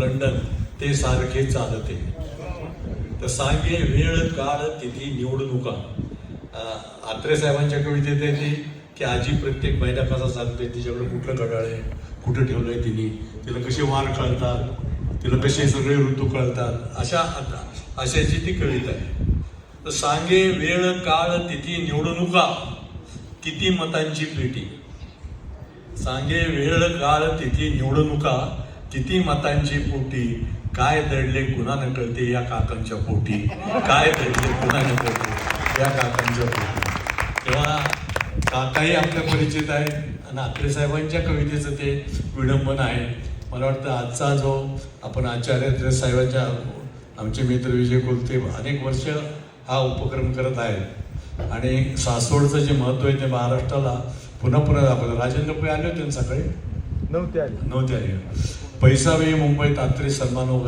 London ते सारखे चालते. तर सांगे वेळ काळ तिथी निवडणुका आत्रे साहेबांच्या कवितेत येते की आजी प्रत्येक महिना कसा सांगते तिच्याकडे कुठलं घड्याळ आहे कुठं ठेवलंय तिने तिला कसे वार कळतात तिला कसे सगळे ऋतू कळतात अशा अशाची ती कविता आहे. तर सांगे वेळ काळ तिथी निवडणुका किती मतांची पेटी. सांगे वेळ काळ तिथी निवडणुका किती मतांची पोटी? काय दडले कुणा न कळते या काकांच्या पोटी? काय दडले कुणा न कळते या काकांच्या पोटी? तेव्हा काकाही आपल्या परिचित आहेत आणि आत्रे साहेबांच्या कवितेचं ते विडंबन आहे. मला वाटतं आजचा जो आपण आचार्य साहेबांच्या आमचे मित्र विजय कोलते अनेक वर्ष हा उपक्रम करत आहेत. आणि सासवडचं जे महत्त्व आहे ते महाराष्ट्राला पुन्हा पुन्हा दाखवलं. राजेंद्र पै आले होते सकाळी? नव्हते आले. नव्हते आले. पैसा वेळी मुंबईत आत्रे सन्मान वगैरे